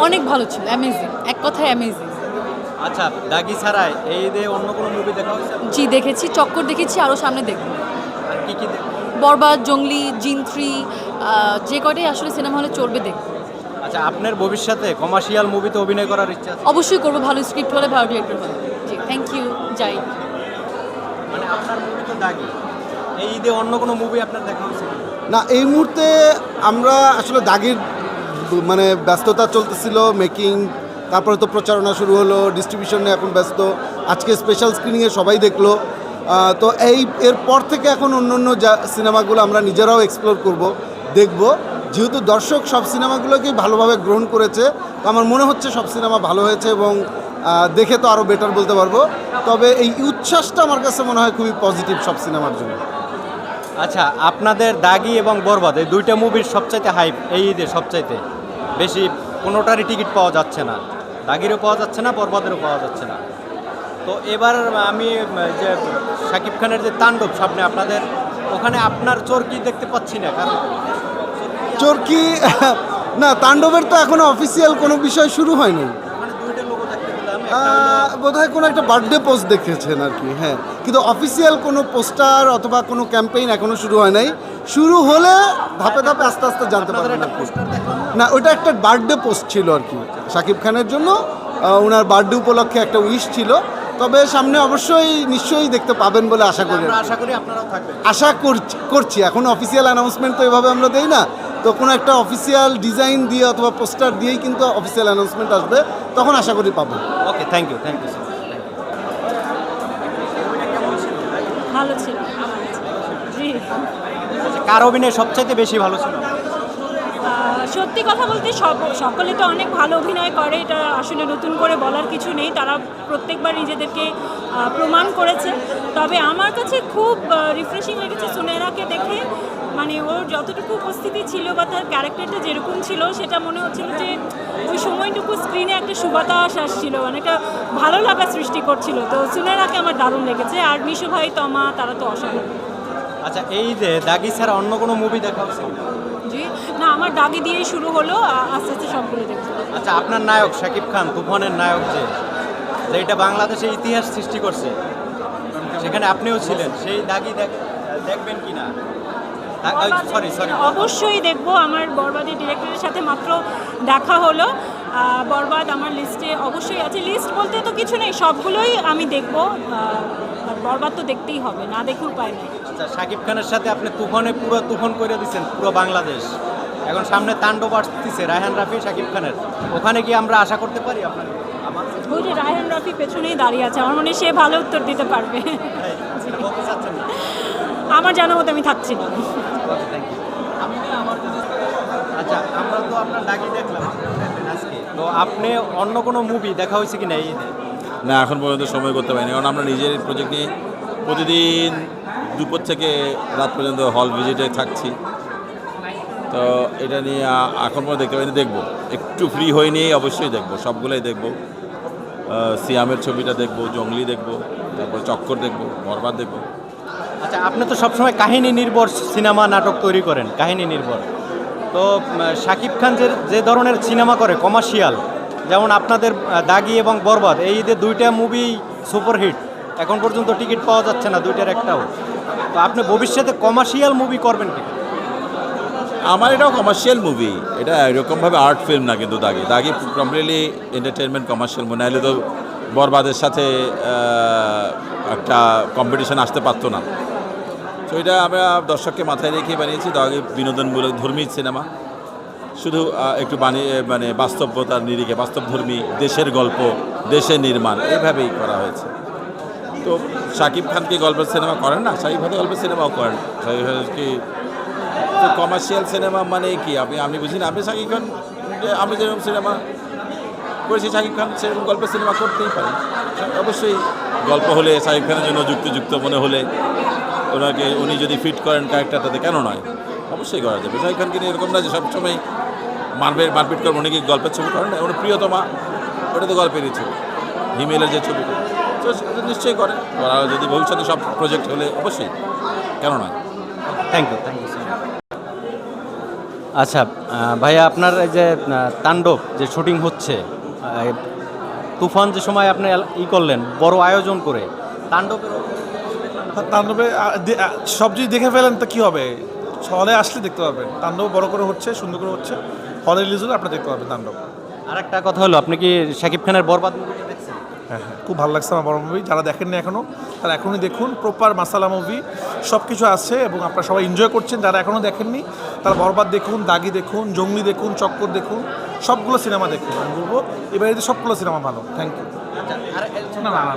অনেক ভালো ছিল অ্যামেজিং এক কথায় অ্যামেজিং আচ্ছা দাগি ছাড়াই এই ঈদে অন্য কোনো মুভি দেখা হয়েছে? জি দেখেছি চক্কর দেখেছি আরও সামনে দেখব। আর কি কি দেখ- বরবাদ জঙ্গলি জিন থ্রি যে কয়টাই আসলে সিনেমা হলে চলবে দেখব। আচ্ছা আপনার ভবিষ্যতে কমার্শিয়াল মুভিতে অভিনয় করার ইচ্ছা আছে? অবশ্যই করব ভালো স্ক্রিপ্ট হলে ভালো ডিরেক্টর হলে। জি থ্যাংক ইউ যাই মানে আপনার মুভি তো দাগি। এই ঈদে অন্য কোনো মুভি আপনার দেখা হয়েছে? না এই মুহূর্তে আমরা আসলে দাগের মানে ব্যস্ততা চলতেছিল মেকিং তারপরে তো প্রচারণা শুরু হলো ডিস্ট্রিবিউশনে এখন ব্যস্ত। আজকে স্পেশাল স্ক্রিনিংয়ে সবাই দেখল। তো এই এরপর থেকে এখন অন্য অন্য যা সিনেমাগুলো আমরা নিজেরাও এক্সপ্লোর করব, দেখব। যেহেতু দর্শক সব সিনেমাগুলোকেই ভালোভাবে গ্রহণ করেছে, তো আমার মনে হচ্ছে সব সিনেমা ভালো হয়েছে এবং দেখে তো আরও বেটার বলতে পারব। তবে এই উচ্ছ্বাসটা আমার কাছে মনে হয় খুবই পজিটিভ সব সিনেমার জন্য। আচ্ছা আপনাদের দাগি এবং বরবাদ, এই দুইটা মুভির সবচাইতে হাইপ এই ঈদে সবচাইতে? বেশি কোনোটারই টিকিট পাওয়া যাচ্ছে না। দাগিরও পাওয়া যাচ্ছে না, বরবাদেরও পাওয়া যাচ্ছে না। তো এবার আমি যে শাকিব খানের যে তাণ্ডব সামনে আপনাদের, ওখানে আপনার চোর কি দেখতে পাচ্ছি না? কারণ চোরকি না, তাণ্ডবের তো এখনও অফিসিয়াল কোনো বিষয় শুরু হয়নি। দেখতে পেলাম একটা হলো- বোধ হয় কোনো একটা বার্থডে পোস্ট দেখেছেন আর কি হ্যাঁ। কিন্তু অফিসিয়াল কোনো পোস্টার অথবা কোনো ক্যাম্পেইন এখনও শুরু হয় নাই। শুরু হলে ধাপে ধাপে আস্তে আস্তে জানতে পারবেন না? ওটা একটা বার্থডে পোস্ট ছিল আর কি শাকিব খানের জন্য। ওনার বার্থডে উপলক্ষে একটা উইশ ছিল। তবে সামনে অবশ্যই নিশ্চয়ই দেখতে পাবেন বলে আশা করি। আশা করি আপনারাও থাকবেন। আশা করছি করছি। এখন অফিসিয়াল অ্যানাউন্সমেন্ট তো এভাবে আমরা দেই না। তো কোনো একটা অফিসিয়াল ডিজাইন দিয়ে অথবা পোস্টার দিয়েই কিন্তু অফিসিয়াল অ্যানাউন্সমেন্ট আসবে তখন আশা করি পাবো। Okay thank you thank you sir ভালো ছিল কার অভিনয় সবচাইতে বেশি ভালো ছিল? সত্যি কথা বলতে সব সকলে তো অনেক ভালো অভিনয় করে, এটা আসলে নতুন করে বলার কিছু নেই। তারা প্রত্যেকবার নিজেদেরকে প্রমাণ করেছে। তবে আমার কাছে খুব রিফ্রেশিং লেগেছে সুনেরাকে দেখে। মানে ওর যতটুকু উপস্থিতি ছিল বা তার ক্যারেক্টারটা যেরকম ছিল, সেটা মনে হচ্ছিল যে ওই সময়টুকু স্ক্রিনে একটা সুবাতাস আসছিল। মানে একটা ভালো লাগা সৃষ্টি করছিল। তো সুনেরাকে আমার দারুণ লেগেছে। আর মিশু ভাই, তমা, তারা তো অসাধারণ। আচ্ছা এই যে দাগি ছাড়া অন্য কোনো মুভি দেখা হচ্ছে? জি না আমার দাগি দিয়েই শুরু হলো আস্তে আস্তে সবগুলো দেখতে আচ্ছা আপনার নায়ক শাকিব খান তুফানের নায়ক যে যে এটা বাংলাদেশে ইতিহাস সৃষ্টি করছে সেখানে আপনিও ছিলেন সেই দাগি দেখ- দেখবেন কি না সরি সরি অবশ্যই দেখব আমার বরবাদি ডিরেক্টরের সাথে মাত্র দেখা হলো। বরবাদ আমার লিস্টে অবশ্যই আছে। লিস্ট বলতে তো কিছু নেই সবগুলোই আমি দেখব। বরবাদ তো দেখতেই হবে না দেখুর পায় নাই। আচ্ছা শাকিব খানের সাথে আপনি তুফানে পুরো তুফান করে দিচ্ছেন পুরো বাংলাদেশ। এখন সামনে তাণ্ডব আসতেছে রায়হান রাফি শাকিব খানের। ওখানে কি আমরা আশা করতে পারি আপনার আমার ওই যে রায়হান রাফি পেছনেই দাঁড়িয়ে আছে আমার মনে সে ভালো উত্তর দিতে পারবে। না আমার জানা মতো আমি থাকছি না। না যদি আচ্ছা আমরা তো আপনার ডাকি দেখলাম। আজকে। তো আপনি অন্য কোনো মুভি দেখা হয়েছে কি না এই? না, এখন পর্যন্ত সময় করতে পারিনি। কারণ আমরা নিজের প্রজেক্ট নিয়ে প্রতিদিন দুপুর থেকে রাত পর্যন্ত হল ভিজিটে থাকছি। তো এটা নিয়ে এখন পর্যন্ত দেখতে পাইনি, দেখব। একটু ফ্রি হয়ে নিয়েই অবশ্যই দেখব, সবগুলোই দেখব। সিয়ামের ছবিটা দেখব জঙ্গলি দেখব, তারপর চক্কর দেখব, বরবাদ দেখব। আচ্ছা আপনি তো সবসময় কাহিনী নির্ভর সিনেমা নাটক তৈরি করেন, কাহিনী নির্ভর। তো শাকিব খান যে যে ধরনের সিনেমা করে, কমার্শিয়াল যেমন আপনাদের দাগি এবং বরবাদ, এই ঈদে দুইটা মুভি সুপারহিট এখন পর্যন্ত টিকিট পাওয়া যাচ্ছে না, দুইটার একটাও। তো আপনি ভবিষ্যতে কমার্শিয়াল মুভি করবেন কি? আমার এটাও কমার্শিয়াল মুভি এটা এরকমভাবে আর্ট ফিল্ম না কিন্তু দাগি। দাগি কমপ্লিটলি এন্টারটেনমেন্ট কমার্শিয়াল মনে হলে তো বরবাদের সাথে একটা কম্পিটিশন আসতে পারতো না। তো এটা আমরা দর্শককে মাথায় রেখে বানিয়েছি, দাগি বিনোদনমূলক ধর্মী সিনেমা শুধু একটু বানিয়ে মানে বাস্তবতার নিরিখে, বাস্তবধর্মী দেশের গল্প, দেশের নির্মাণ এইভাবেই করা হয়েছে। তো শাকিব খান কি গল্পের সিনেমা করেন না? শাকিব খান গল্পের সিনেমাও করেন শাকিব খান কি, তো কমার্শিয়াল সিনেমা মানে কি? আপনি আপনি বুঝি না? আপনি শাকিব খান আমি যেরকম সিনেমা করেছি শাকিব খান সেরকম গল্পের সিনেমা করতেই পারেন। অবশ্যই গল্প হলে শাকিব খানের জন্য যুক্তিযুক্ত মনে হলে ওনাকে, উনি যদি ফিট করেন ক্যারেক্টারটাতে কেন নয়? অবশ্যই করা যাবে। শাকিব খানকে এরকম না যে সবসময় মারবের মারপিট করবেন উনি কি গল্পের ছবি করেন? না ওনার প্রিয়তমা ওটা তো গল্পেরই ছবি হিমেলের যে ছবিটা। তো সেটা নিশ্চয়ই করে। যদি ভবিষ্যতে সব প্রজেক্ট হলে অবশ্যই কেন নয়? থ্যাংক ইউ থ্যাংক ইউ আচ্ছা ভাইয়া আপনার এই যে তাণ্ডব যে শুটিং হচ্ছে তুফান যে সময় আপনি ই করলেন বড় আয়োজন করে তাণ্ডবের তাণ্ডবে সব যদি দেখে ফেলেন তো কী হবে? হলে আসলে দেখতে পাবেন। তাণ্ডব বড় করে হচ্ছে সুন্দর করে হচ্ছে। হলে রিলিজ হলে আপনারা দেখতে পাবেন তাণ্ডব। আর একটা কথা হলো আপনি কি শাকিব খানের বরবাদ মুভিটা দেখছেন? হ্যাঁ হ্যাঁ। খুব ভালো লাগছে আমার বড় মুভি যারা দেখেননি এখনও তারা এখনই দেখুন। প্রপার মাসালা মুভি সব কিছু আছে এবং আপনারা সবাই এনজয় করছেন। যারা এখনও দেখেননি তারা বরবাদ দেখুন দাগি দেখুন জঙ্গলি দেখুন চক্কর দেখুন সবগুলো সিনেমা দেখুন। আমি বলব এবারে সবগুলো সিনেমা ভালো থ্যাংক ইউ না না না।